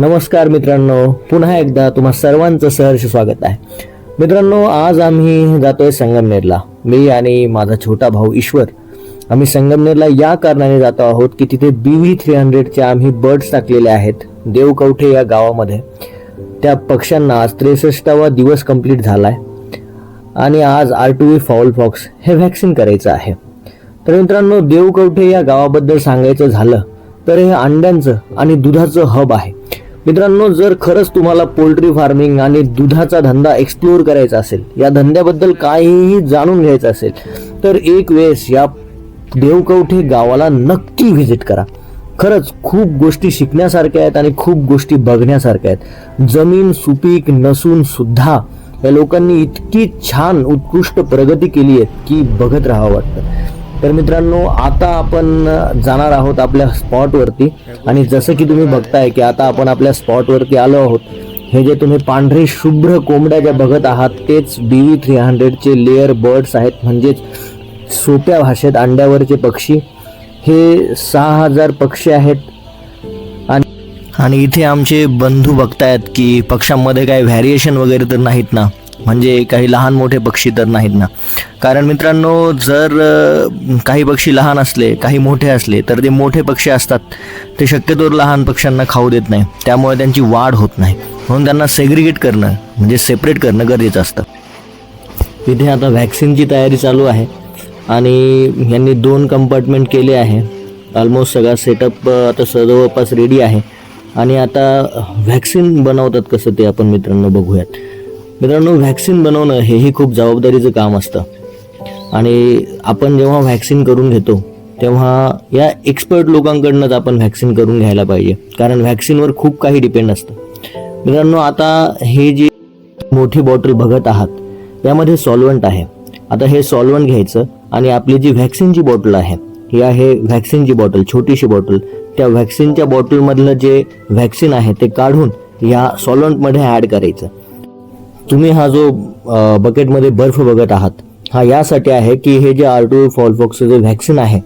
नमस्कार मित्रांनो पुन्हा एकदा तुम्हा सर्वांचं सहर्ष स्वागत आहे. मित्रांनो आज आम्ही जातोय संगमनेरला. मी आणि माझा छोटा भाऊ ईश्वर. आम्ही संगमनेरला या कारणाने जातो आहोत की तिथे बी व्ही थ्री हंड्रेडचे आम्ही बर्ड्स टाकलेले आहेत देवकवठे या गावामध्ये. त्या पक्ष्यांना आज त्रेसष्टावा दिवस कंप्लीट झाला आहे आणि आज R two V fowl pox हे व्हॅक्सिन करायचं आहे. तर मित्रांनो देवकवठे या गावाबद्दल सांगायचं झालं तर हे अंड्यांचं आणि दुधाचं हब आहे. मित्रांनो जर खरंच तुम्हाला पोल्ट्री फार्मिंग आणि दुधाचा धंदा एक्सप्लोअर करायचा असेल या धंद्याबद्दल काहीही जाणून घ्यायचं असेल तर एक वेळेस या देवकवठे गावाला नक्की व्हिजिट करा. खरंच खूप गोष्टी शिकण्यासारख्या आहेत आणि खूप गोष्टी बघण्यासारख्या आहेत. जमीन सुपीक नसून सुद्धा या लोकांनी इतकी छान उत्कृष्ट प्रगती केली आहे की बघत राहावं वाटतं. तर मित्रांनो आता आपण जाणार आहोत आपल्या स्पॉटवरती. आणि जसं की तुम्ही बघताय की आता आपण आपल्या स्पॉटवरती आलो आहोत. हे जे तुम्ही पांढरे शुभ्र कोंबड्या ज्या बघत आहात तेच बी व्ही थ्री हंड्रेडचे लेअर बर्ड्स आहेत. म्हणजेच सोप्या भाषेत अंड्यावरचे पक्षी. हे सहा हजार पक्षी आहेत. आणि आणि इथे आमचे बंधू बघतायत की पक्ष्यांमध्ये काय व्हॅरिएशन वगैरे तर नाहीत ना? म्हणजे काही लहान मोठे पक्षी तर नाहीत ना. कारण मित्रांनो जर काही पक्षी लहान असले काही मोठे असले तर ते मोठे पक्षी असतात. ते शक्यतोवर लहान पक्ष्यांना खाऊ देत नाही. त्यामुळे त्यांची वाढ होत नाही. म्हणून त्यांना सेग्रिगेट करणं म्हणजे सेपरेट करणं गरजेचं असतं. तिथे आता व्हॅक्सिनची तयारी चालू आहे. आणि यांनी दोन कंपार्टमेंट केले आहे. ऑलमोस्ट सगळा सेटअप आता जवळपास रेडी आहे. आणि आता व्हॅक्सिन बनवतात कसं ते आपण मित्रांनो बघूयात. मित्रांनो व्हॅक्सिन बनवणं हेही खूप जबाबदारीचं काम असतं. आणि आपण जेव्हा व्हॅक्सिन करून घेतो तेव्हा या एक्सपर्ट लोकांकडनंच आपण व्हॅक्सिन करून घ्यायला पाहिजे. कारण व्हॅक्सिनवर खूप काही डिपेंड असतं. मित्रांनो आता हे जी मोठी बॉटल बघत आहात यामध्ये सॉल्वंट आहे. आता हे सॉल्वंट घ्यायचं आणि आपली जी व्हॅक्सिनची बॉटल आहे ही आहे व्हॅक्सिनची बॉटल छोटीशी बॉटल त्या व्हॅक्सिनच्या बॉटलमधलं जे व्हॅक्सिन आहे ते काढून या सॉल्वंटमध्ये ॲड करायचं. तुम्ही हा जो बकेटमध्ये बर्फ बघत आहात हा यासाठी आहे की हे जे आर टू फॉलफॉक्सचं जे व्हॅक्सिन आहे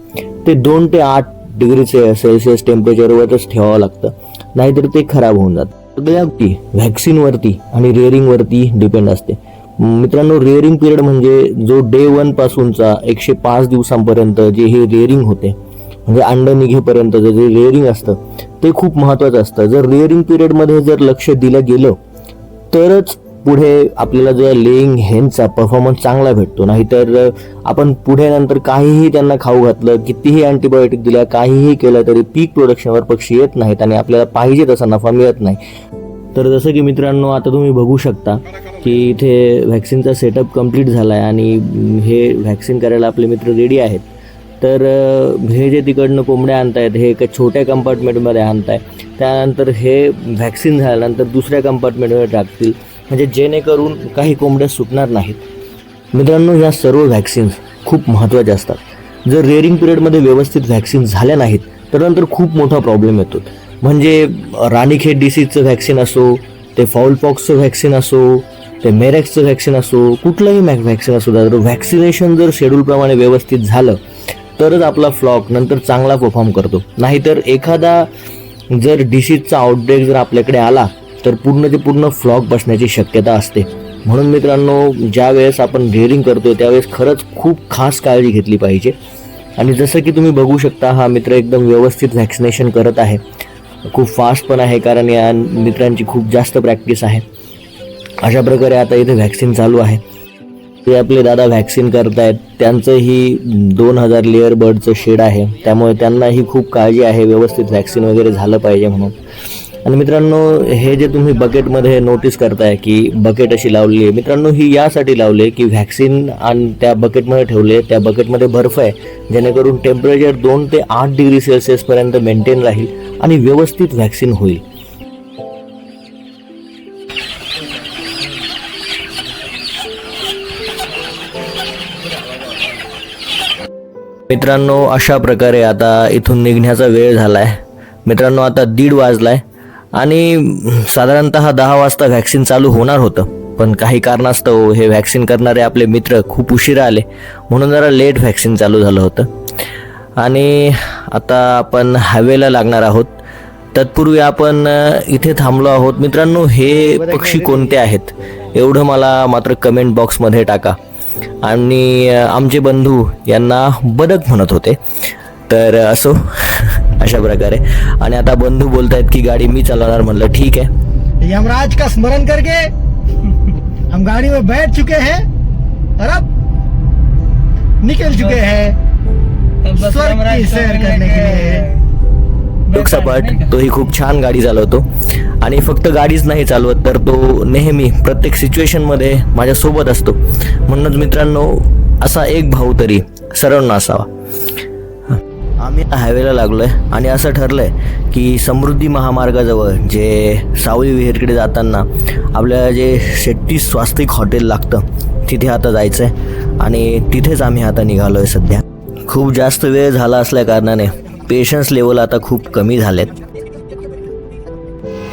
ते दोन ते आठ डिग्री सेल्सिअस टेम्परेचरवरच ठेवावं लागतं. नाहीतर ते खराब होऊन जातं. सगळ्यावरती व्हॅक्सिनवरती आणि रेअरिंगवरती डिपेंड असते. मित्रांनो रेअरिंग पिरियड म्हणजे जो डे वन पासूनचा एकशे पाच दिवसांपर्यंत जे हे रेअरिंग होते म्हणजे अंडं निघेपर्यंत जे रेअरिंग असतं ते खूप महत्त्वाचं असतं. जर रेअरिंग पिरियडमध्ये जर लक्ष दिलं गेलं तरच पुढे आपल्याला जो लेईंग हेनचा परफॉर्मन्स चांगला भेटतो. नाहीतर आपण पुढे नंतर काहीही त्यांना खाऊ घातलं कितीही अँटीबायोटिक दिल्या काहीही केलं तरी पीक प्रोडक्शनवर पक्षी येत नाहीत आणि आपल्याला पाहिजे तसा नफा मिळत नाही. तर जसं की मित्रांनो आता तुम्ही बघू शकता की इथे व्हॅक्सिनचा सेटअप कंप्लीट झाला आहे आणि हे व्हॅक्सिन करायला आपले मित्र रेडी आहेत. तर हे जे तिकडनं कोंबड्या आणतायत हे एका छोट्या कंपार्टमेंटमध्ये आणताय त्यानंतर हे व्हॅक्सिन झाल्यानंतर दुसऱ्या कंपार्टमेंटमध्ये टाकतील. म्हणजे जेणेकरून काही कोंबड्या सुटणार नाहीत. मित्रांनो या सर्व व्हॅक्सिन्स खूप महत्त्वाच्या असतात. जर रेअरिंग पिरियडमध्ये व्यवस्थित व्हॅक्सिन झाल्या नाहीत तर नंतर खूप मोठा प्रॉब्लेम येतो. म्हणजे राणीखेत डिसीजचं व्हॅक्सिन असो ते फाऊलपॉक्सचं व्हॅक्सिन असो ते मेरॅक्सचं व्हॅक्सिन असो कुठलंही मॅक व्हॅक्सिन असो जर व्हॅक्सिनेशन जर शेड्यूलप्रमाणे व्यवस्थित झालं तरच आपला फ्लॉक नंतर चांगला परफॉर्म करतो. नाहीतर एखादा जर डिसीजचा आउटब्रेक जर आपल्याकडे आला तर पूर्ण ते पूर्ण फ्लॉक बसण्याची शक्यता असते. म्हणून मित्रांनो ज्या वेळेस आपण रेअरिंग करतो त्यावेळेस खरंच खूप खास काळजी घेतली पाहिजे. आणि जसं की तुम्ही बघू शकता हा मित्र एकदम व्यवस्थित व्हॅक्सिनेशन करत आहे. खूप फास्ट पण आहे कारण या मित्रांची खूप जास्त प्रॅक्टिस आहे. अशा प्रकारे आता इथे व्हॅक्सिन चालू आहे. ते आपले दादा व्हॅक्सिन करतायत. त्यांचंही दोन हजार लेअर बर्डचं शेड आहे. त्यामुळे त्यांनाही खूप काळजी आहे व्यवस्थित व्हॅक्सिन वगैरे झालं पाहिजे म्हणून. आणि मित्रांनो हे जे तुम्ही बकेटमध्ये नोटीस करताय की बकेट अशी लावली आहे मित्रांनो ही यासाठी लावली आहे की व्हॅक्सिन आणि त्या बकेटमध्ये ठेवले त्या बकेटमध्ये बर्फ आहे जेणेकरून टेम्परेचर दोन ते आठ डिग्री सेल्सिअसपर्यंत मेंटेन राहील आणि व्यवस्थित व्हॅक्सिन होईल. मित्रांनो अशा प्रकारे आता इथून निघण्याचा वेळ झाला आहे मित्रांनो आता दीड वाजला आहे आणि साधारणतः दहा वाजता व्हॅक्सिन चालू होणार होतं. पण काही कारणास्तव हे व्हॅक्सिन करणारे आपले मित्र खूप उशिरा आले. म्हणून जरा लेट व्हॅक्सिन चालू झालं होतं. आणि आता आपण हायवेला लागणार आहोत. तत्पूर्वी आपण इथे थांबलो आहोत. मित्रांनो हे पक्षी कोणते आहेत? एवढं मला मात्र कमेंट बॉक्समध्ये टाका. आणि आमचे बंधू यांना बदक म्हणत होते. तर असो. अशा प्रकारे. आणि आता बंधू बोलतायत की गाडी मी चालवणार म्हणलं ठीक आहे. यमराज का स्मरण करके? हम गाड़ी में बैठ चुके हैं और अब निकल चुके हैं स्वर्ग की सैर करने के लिए। लोकसपाट तोही खूप छान गाडी चालवतो. आणि फक्त गाडीच नाही चालवत तर तो नेहमी प्रत्येक सिच्युएशनमध्ये माझ्यासोबत असतो. म्हणूनच मित्रांनो असा एक भाऊ तरी सर्वांना असावा आम्ही हायवेला लागलोय आणि असं ठरलंय की समृद्धी महामार्गाजवळ जे सावळी विहीरकडे जाताना आपल्याला जे शेट्टी स्वास्तिक हॉटेल लागतं तिथे आता जायचं आहे आणि तिथेच आम्ही आता निघालो आहे सध्या. खूप जास्त वेळ झाला असल्या कारणाने पेशन्स लेवल आता खूप कमी झालेत.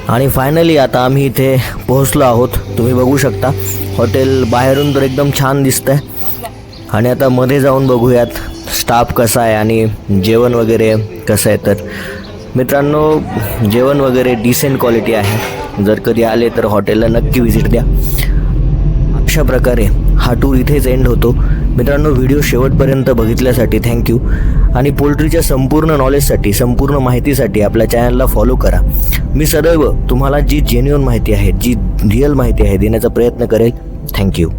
आणि फायनली आता आम्ही इथे पोहोचलो आहोत. तुम्ही बघू शकता हॉटेल बाहेरून तर एकदम छान दिसतंय. आणि आता मध्ये जाऊन बघूयात. स्टाफ कसा आहे आणि जेवण वगैरे कसं आहे? तर मित्रांनो जेवण वगैरे डिसेंट क्वालिटी आहे. जर कधी आले तर हॉटेलला नक्की व्हिजिट द्या. अशा प्रकारे हा टूर इथेच एंड होतो. मित्रांनो व्हिडिओ शेवटपर्यंत बघितल्यासाठी थँक्यू आणि पोल्ट्रीच्या संपूर्ण नॉलेजसाठी संपूर्ण माहितीसाठी आपल्या चॅनलला फॉलो करा. मी सदैव तुम्हाला जी जेन्युअन माहिती आहे जी रिअल माहिती आहे देण्याचा प्रयत्न करेल. थँक्यू